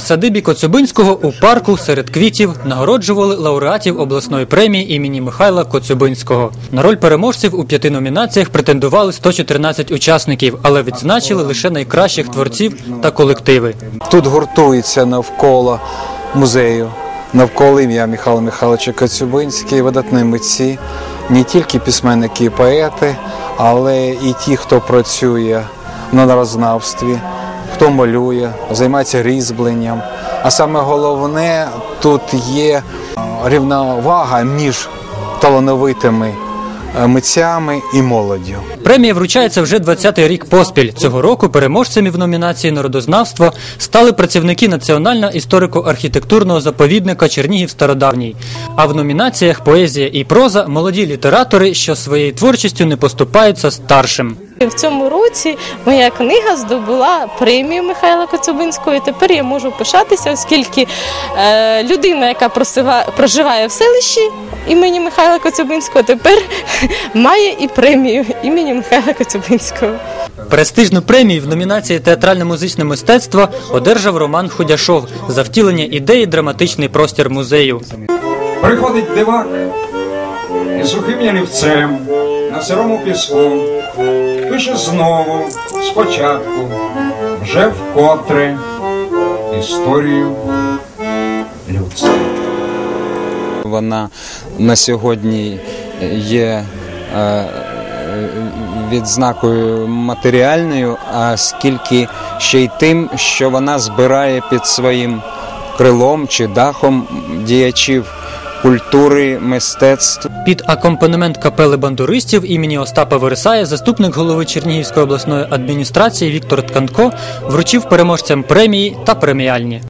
В садибі Коцюбинського у парку серед квітів нагороджували лауреатів обласної премії імені Михайла Коцюбинського. На роль переможців у п'яти номінаціях претендували 114 учасників, але відзначили лише найкращих творців та колективи. Тут гуртується навколо музею, навколо ім'я Михайла Михайловича Коцюбинський, видатні митці, не тільки письменники і поети, але і ті, хто працює в народознавстві, хто малює, займається різьбленням. А саме головне, тут є е, рівновага між талановитими е, митцями і молоддю. Премія вручається вже 20-й рік поспіль. Цього року переможцями в номінації Народознавство стали працівники Національного історико-архітектурного заповідника Чернігів Стародавній. А в номінаціях Поезія і проза молоді літератори, що своєю творчістю не поступаються старшим. В цьому році моя книга здобула премію Михайла Коцюбинського. І тепер я можу пишатися, оскільки е, людина, яка просива- проживає в селищі імені Михайла Коцюбинського, тепер має і премію імені Михайла Коцюбинського. Престижну премію в номінації Театральне музичне мистецтво одержав Роман Худяшов за втілення ідеї драматичний простір музею. Приходить дивак і сухим ялівцем на сирому піску. Пише знову, спочатку, вже вкотре історію людства. Вона на сьогодні є е, відзнакою матеріальною, а скільки ще й тим, що вона збирає під своїм крилом чи дахом діячів культури, мистецтв. Під акомпанемент капели бандуристів імені Остапа Вересая заступник голови Чернігівської обласної адміністрації Віктор Тканко вручив переможцям премії та преміальні.